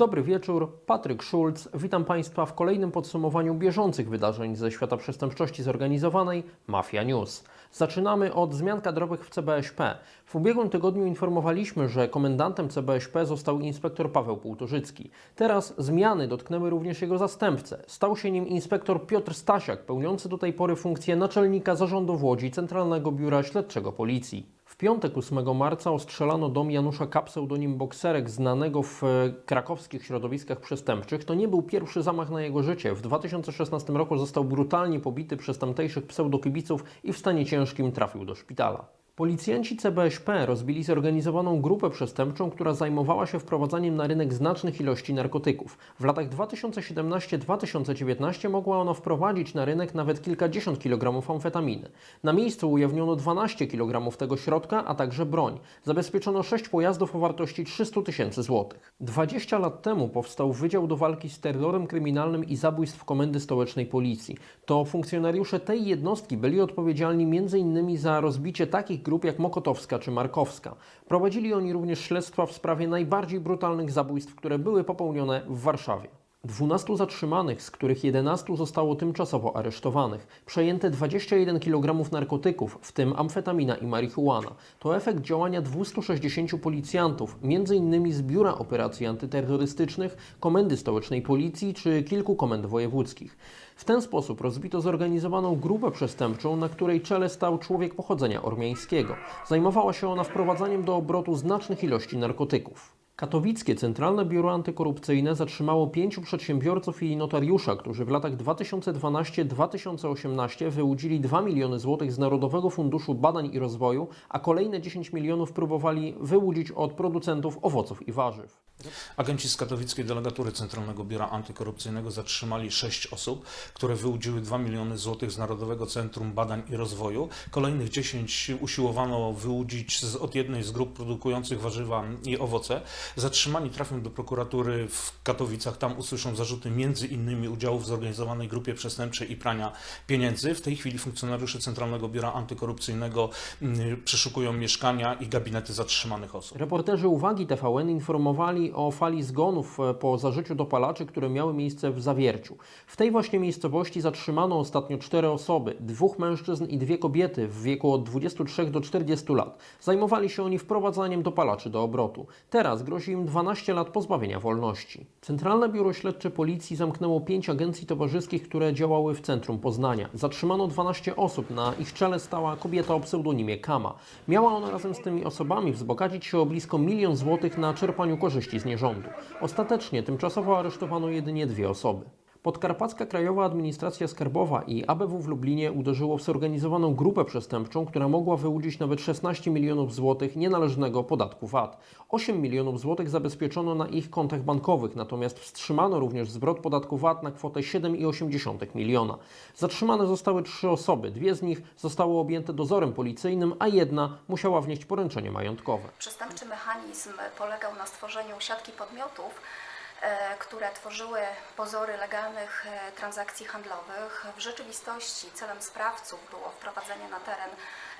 Dobry wieczór, Patryk Schulz. Witam Państwa w kolejnym podsumowaniu bieżących wydarzeń ze świata przestępczości zorganizowanej Mafia News. Zaczynamy od zmian kadrowych w CBŚP. W ubiegłym tygodniu informowaliśmy, że komendantem CBŚP został inspektor Paweł Półtorzycki. Teraz zmiany dotknęły również jego zastępcę. Stał się nim inspektor Piotr Stasiak, pełniący do tej pory funkcję naczelnika zarządu w Łodzi Centralnego Biura Śledczego Policji. Piątek 8 marca ostrzelano dom Janusza K. pseudonim Bokserek, znanego w e, krakowskich środowiskach przestępczych. To nie był pierwszy zamach na jego życie. W 2016 roku został brutalnie pobity przez tamtejszych pseudokibiców i w stanie ciężkim trafił do szpitala. Policjanci CBŚP rozbili zorganizowaną grupę przestępczą, która zajmowała się wprowadzaniem na rynek znacznych ilości narkotyków. W latach 2017-2019 mogła ona wprowadzić na rynek nawet kilkadziesiąt kilogramów amfetaminy. Na miejscu ujawniono 12 kg tego środka, a także broń. Zabezpieczono 6 pojazdów o wartości 300 tysięcy złotych. 20 lat temu powstał Wydział do Walki z Terrorem Kryminalnym i Zabójstw Komendy Stołecznej Policji. To funkcjonariusze tej jednostki byli odpowiedzialni m.in. za rozbicie takich grup jak Mokotowska czy Markowska. Prowadzili oni również śledztwa w sprawie najbardziej brutalnych zabójstw, które były popełnione w Warszawie. 12 zatrzymanych, z których 11 zostało tymczasowo aresztowanych. Przejęte 21 kg narkotyków, w tym amfetamina i marihuana. To efekt działania 260 policjantów, m.in. z Biura Operacji Antyterrorystycznych, Komendy Stołecznej Policji czy kilku komend wojewódzkich. W ten sposób rozbito zorganizowaną grupę przestępczą, na której czele stał człowiek pochodzenia ormiańskiego. Zajmowała się ona wprowadzaniem do obrotu znacznych ilości narkotyków. Katowickie Centralne Biuro Antykorupcyjne zatrzymało pięciu przedsiębiorców i notariusza, którzy w latach 2012-2018 wyłudzili 2 miliony złotych z Narodowego Funduszu Badań i Rozwoju, a kolejne 10 milionów próbowali wyłudzić od producentów owoców i warzyw. Agenci z katowickiej delegatury Centralnego Biura Antykorupcyjnego zatrzymali sześć osób, które wyłudziły 2 miliony złotych z Narodowego Centrum Badań i Rozwoju. Kolejnych 10 usiłowano wyłudzić z, od jednej z grup produkujących warzywa i owoce. Zatrzymani trafią do prokuratury w Katowicach. Tam usłyszą zarzuty między innymi udziału w zorganizowanej grupie przestępczej i prania pieniędzy. W tej chwili funkcjonariusze Centralnego Biura Antykorupcyjnego mm, przeszukują mieszkania i gabinety zatrzymanych osób. Reporterzy Uwagi TVN informowali o fali zgonów e, po zażyciu dopalaczy, które miały miejsce w Zawierciu. W tej właśnie miejscowości zatrzymano ostatnio cztery osoby, dwóch mężczyzn i dwie kobiety w wieku od 23 do 40 lat. Zajmowali się oni wprowadzaniem dopalaczy do obrotu. Teraz grozi im 12 lat pozbawienia wolności. Centralne Biuro Śledcze Policji zamknęło pięć agencji towarzyskich, które działały w centrum Poznania. Zatrzymano 12 osób, na ich czele stała kobieta o pseudonimie Kama. Miała ona razem z tymi osobami wzbogacić się o blisko milion złotych na czerpaniu korzyści z nierządu. Ostatecznie tymczasowo aresztowano jedynie dwie osoby. Podkarpacka Krajowa Administracja Skarbowa i ABW w Lublinie uderzyło w zorganizowaną grupę przestępczą, która mogła wyłudzić nawet 16 milionów złotych nienależnego podatku VAT. 8 milionów złotych zabezpieczono na ich kontach bankowych, natomiast wstrzymano również zwrot podatku VAT na kwotę 7,8 miliona. Zatrzymane zostały trzy osoby, dwie z nich zostały objęte dozorem policyjnym, a jedna musiała wnieść poręczenie majątkowe. Przestępczy mechanizm polegał na stworzeniu siatki podmiotów, które tworzyły pozory legalnych e, transakcji handlowych. W rzeczywistości celem sprawców było wprowadzenie na teren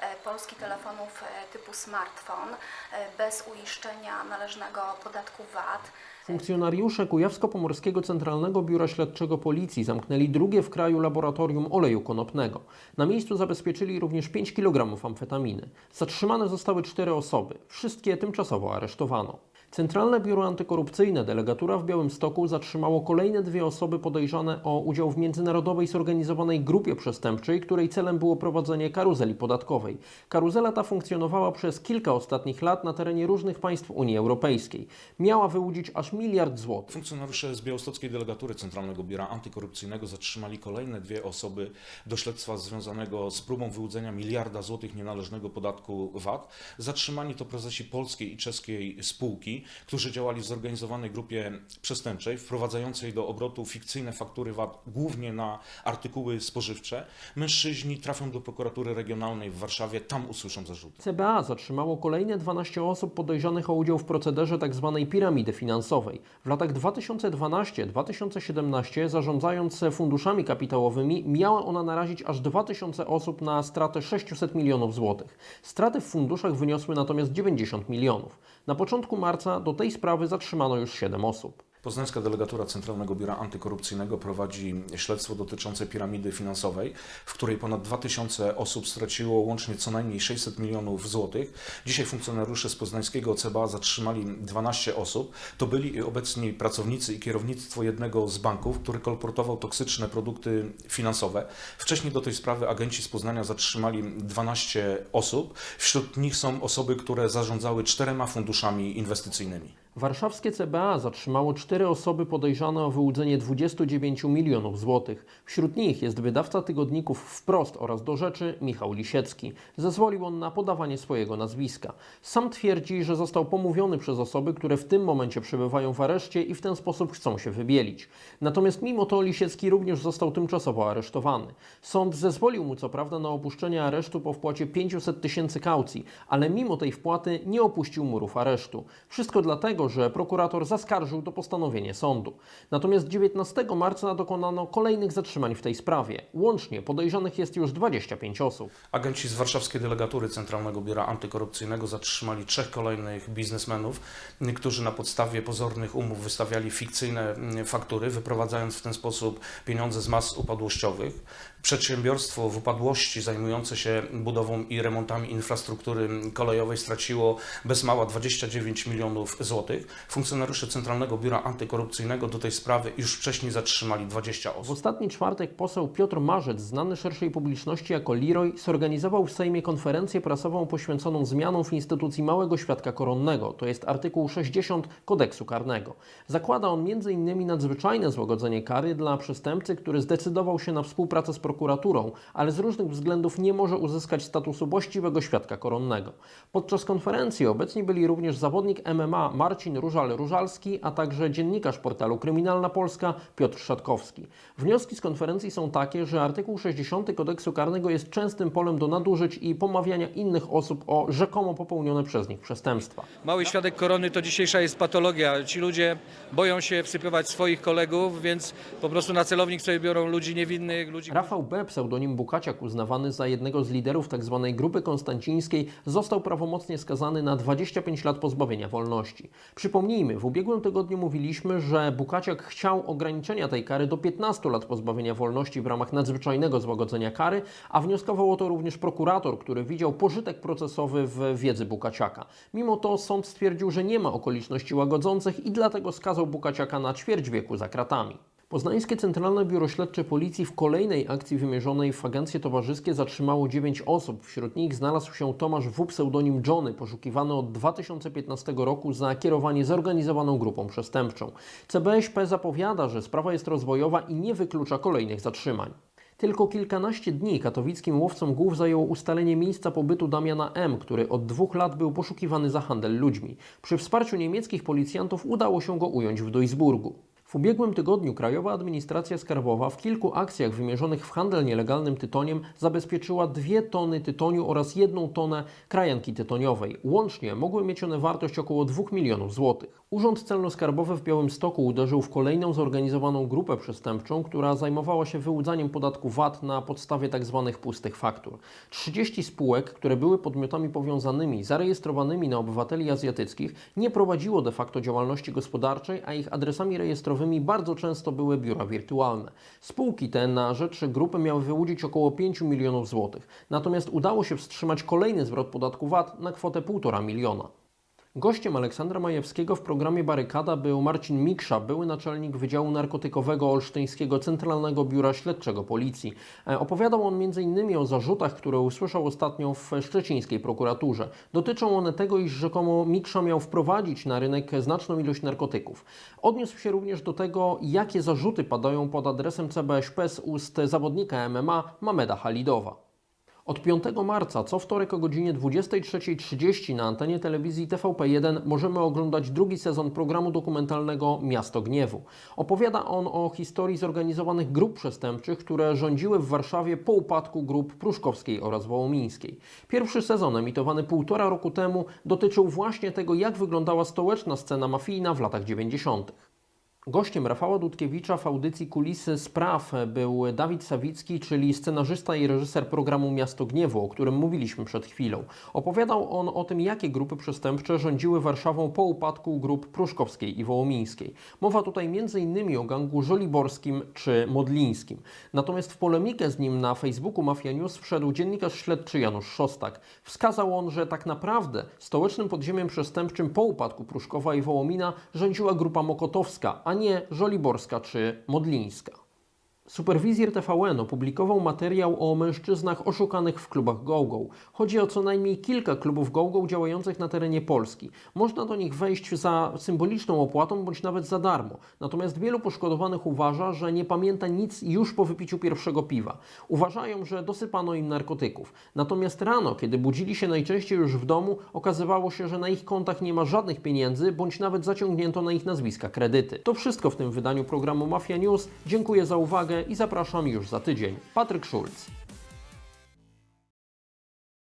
e, Polski telefonów e, typu smartfon e, bez uiszczenia należnego podatku VAT. Funkcjonariusze Kujawsko-Pomorskiego Centralnego Biura Śledczego Policji zamknęli drugie w kraju laboratorium oleju konopnego. Na miejscu zabezpieczyli również 5 kg amfetaminy. Zatrzymane zostały cztery osoby. Wszystkie tymczasowo aresztowano. Centralne Biuro Antykorupcyjne Delegatura w Białymstoku zatrzymało kolejne dwie osoby podejrzane o udział w międzynarodowej zorganizowanej grupie przestępczej, której celem było prowadzenie karuzeli podatkowej. Karuzela ta funkcjonowała przez kilka ostatnich lat na terenie różnych państw Unii Europejskiej. Miała wyłudzić aż miliard złotych. Funkcjonariusze z Białostockiej Delegatury Centralnego Biura Antykorupcyjnego zatrzymali kolejne dwie osoby do śledztwa związanego z próbą wyłudzenia miliarda złotych nienależnego podatku VAT. Zatrzymani to prezesi polskiej i czeskiej spółki. którzy działali w zorganizowanej grupie przestępczej, wprowadzającej do obrotu fikcyjne faktury VAT głównie na artykuły spożywcze. Mężczyźni trafią do prokuratury regionalnej w Warszawie, tam usłyszą zarzuty. CBA zatrzymało kolejne 12 osób podejrzanych o udział w procederze tzw. piramidy finansowej. W latach 2012-2017 zarządzając funduszami kapitałowymi miała ona narazić aż 2000 osób na stratę 600 milionów złotych. Straty w funduszach wyniosły natomiast 90 milionów. Na początku marca do tej sprawy zatrzymano już 7 osób. Poznańska delegatura Centralnego Biura Antykorupcyjnego prowadzi śledztwo dotyczące piramidy finansowej, w której ponad 2000 osób straciło łącznie co najmniej 600 milionów złotych. Dzisiaj funkcjonariusze z poznańskiego CBA zatrzymali 12 osób. To byli obecni pracownicy i kierownictwo jednego z banków, który kolportował toksyczne produkty finansowe. Wcześniej do tej sprawy agenci z Poznania zatrzymali 12 osób. Wśród nich są osoby, które zarządzały czterema funduszami inwestycyjnymi. Warszawskie CBA zatrzymało cztery osoby podejrzane o wyłudzenie 29 milionów złotych. Wśród nich jest wydawca tygodników Wprost oraz Do Rzeczy Michał Lisiecki. Zezwolił on na podawanie swojego nazwiska. Sam twierdzi, że został pomówiony przez osoby, które w tym momencie przebywają w areszcie i w ten sposób chcą się wybielić. Natomiast mimo to Lisiecki również został tymczasowo aresztowany. Sąd zezwolił mu co prawda na opuszczenie aresztu po wpłacie 500 tysięcy kaucji, ale mimo tej wpłaty nie opuścił murów aresztu. Wszystko dlatego, że prokurator zaskarżył to postanowienie sądu. Natomiast 19 marca dokonano kolejnych zatrzymań w tej sprawie. Łącznie podejrzanych jest już 25 osób. Agenci z warszawskiej delegatury Centralnego Biura Antykorupcyjnego zatrzymali trzech kolejnych biznesmenów, którzy na podstawie pozornych umów wystawiali fikcyjne mm, faktury, wyprowadzając w ten sposób pieniądze z mas upadłościowych. Przedsiębiorstwo w upadłości zajmujące się budową i remontami infrastruktury kolejowej straciło bez mała 29 milionów złotych. Funkcjonariusze Centralnego Biura Antykorupcyjnego do tej sprawy już wcześniej zatrzymali 20 W osób. ostatni czwartek poseł Piotr Marzec, znany szerszej publiczności jako Leroy, zorganizował w Sejmie konferencję prasową poświęconą zmianom w instytucji małego świadka koronnego, to jest artykuł 60 kodeksu karnego. Zakłada on m.in. nadzwyczajne złagodzenie kary dla przestępcy, który zdecydował się na współpracę z prokuraturą, ale z różnych względów nie może uzyskać statusu właściwego świadka koronnego. Podczas konferencji obecni byli również zawodnik MMA Marcin Różal-Różalski, a także dziennikarz portalu Kryminalna Polska Piotr Szatkowski. Wnioski z konferencji są takie, że artykuł 60 kodeksu karnego jest częstym polem do nadużyć i pomawiania innych osób o rzekomo popełnione przez nich przestępstwa. Mały świadek korony to dzisiejsza jest patologia. Ci ludzie boją się wsypywać swoich kolegów, więc po prostu na celownik sobie biorą ludzi niewinnych, ludzi... Rafał B., pseudonim Bukaciak, uznawany za jednego z liderów tzw. grupy konstancińskiej, został prawomocnie skazany na 25 lat pozbawienia wolności. Przypomnijmy, w ubiegłym tygodniu mówiliśmy, że Bukaciak chciał ograniczenia tej kary do 15 lat pozbawienia wolności w ramach nadzwyczajnego złagodzenia kary, a wnioskował o to również prokurator, który widział pożytek procesowy w wiedzy Bukaciaka. Mimo to sąd stwierdził, że nie ma okoliczności łagodzących i dlatego skazał Bukaciaka na ćwierć wieku za kratami. Poznańskie Centralne Biuro Śledcze Policji w kolejnej akcji wymierzonej w agencje towarzyskie zatrzymało 9 osób. Wśród nich znalazł się Tomasz W. pseudonim Johnny, poszukiwany od 2015 roku za kierowanie zorganizowaną grupą przestępczą. CBŚP zapowiada, że sprawa jest rozwojowa i nie wyklucza kolejnych zatrzymań. Tylko kilkanaście dni katowickim łowcom głów zajęło ustalenie miejsca pobytu Damiana M., który od dwóch lat był poszukiwany za handel ludźmi. Przy wsparciu niemieckich policjantów udało się go ująć w Duisburgu. W ubiegłym tygodniu Krajowa Administracja Skarbowa w kilku akcjach wymierzonych w handel nielegalnym tytoniem zabezpieczyła dwie tony tytoniu oraz jedną tonę krajanki tytoniowej. Łącznie mogły mieć one wartość około 2 milionów złotych. Urząd Celno-Skarbowy w Białymstoku uderzył w kolejną zorganizowaną grupę przestępczą, która zajmowała się wyłudzaniem podatku VAT na podstawie tzw. pustych faktur. 30 spółek, które były podmiotami powiązanymi, zarejestrowanymi na obywateli azjatyckich, nie prowadziło de facto działalności gospodarczej, a ich adresami rejestrowymi bardzo często były biura wirtualne. Spółki te na rzecz grupy miały wyłudzić około 5 milionów złotych. Natomiast udało się wstrzymać kolejny zwrot podatku VAT na kwotę 1,5 miliona. Gościem Aleksandra Majewskiego w programie Barykada był Marcin Miksza, były naczelnik Wydziału Narkotykowego Olsztyńskiego Centralnego Biura Śledczego Policji. E, Opowiadał on m.in. o zarzutach, które usłyszał ostatnio w szczecińskiej prokuraturze. Dotyczą one tego, iż rzekomo Miksza miał wprowadzić na rynek znaczną ilość narkotyków. Odniósł się również do tego, jakie zarzuty padają pod adresem CBŚP z ust zawodnika MMA Mameda Halidowa. Od 5 marca co wtorek o godzinie 23.30 na antenie telewizji TVP1 możemy oglądać drugi sezon programu dokumentalnego Miasto Gniewu. Opowiada on o historii zorganizowanych grup przestępczych, które rządziły w Warszawie po upadku grup pruszkowskiej oraz wołomińskiej. Pierwszy sezon emitowany półtora roku temu dotyczył właśnie tego, jak wyglądała stołeczna scena mafijna w latach 90. Gościem Rafała Dudkiewicza w audycji Kulisy Spraw był Dawid Sawicki, czyli scenarzysta i reżyser programu Miasto Gniewu, o którym mówiliśmy przed chwilą. Opowiadał on o tym, jakie grupy przestępcze rządziły Warszawą po upadku grup pruszkowskiej i wołomińskiej. Mowa tutaj m.in. o gangu żoliborskim czy modlińskim. Natomiast w polemikę z nim na Facebooku Mafia News wszedł dziennikarz śledczy Janusz Szostak. Wskazał on, że tak naprawdę stołecznym podziemiem przestępczym po upadku Pruszkowa i Wołomina rządziła grupa mokotowska, a nie żoliborska czy modlińska. Superwizjer TVN opublikował materiał o mężczyznach oszukanych w klubach GoGo. Chodzi o co najmniej kilka klubów GoGo działających na terenie Polski. Można do nich wejść za symboliczną opłatą bądź nawet za darmo. Natomiast wielu poszkodowanych uważa, że nie pamięta nic już po wypiciu pierwszego piwa. Uważają, że dosypano im narkotyków. Natomiast rano, kiedy budzili się najczęściej już w domu, okazywało się, że na ich kontach nie ma żadnych pieniędzy, bądź nawet zaciągnięto na ich nazwiska kredyty. To wszystko w tym wydaniu programu Mafia News. Dziękuję za uwagę i zapraszam już za tydzień. Patryk Szulc.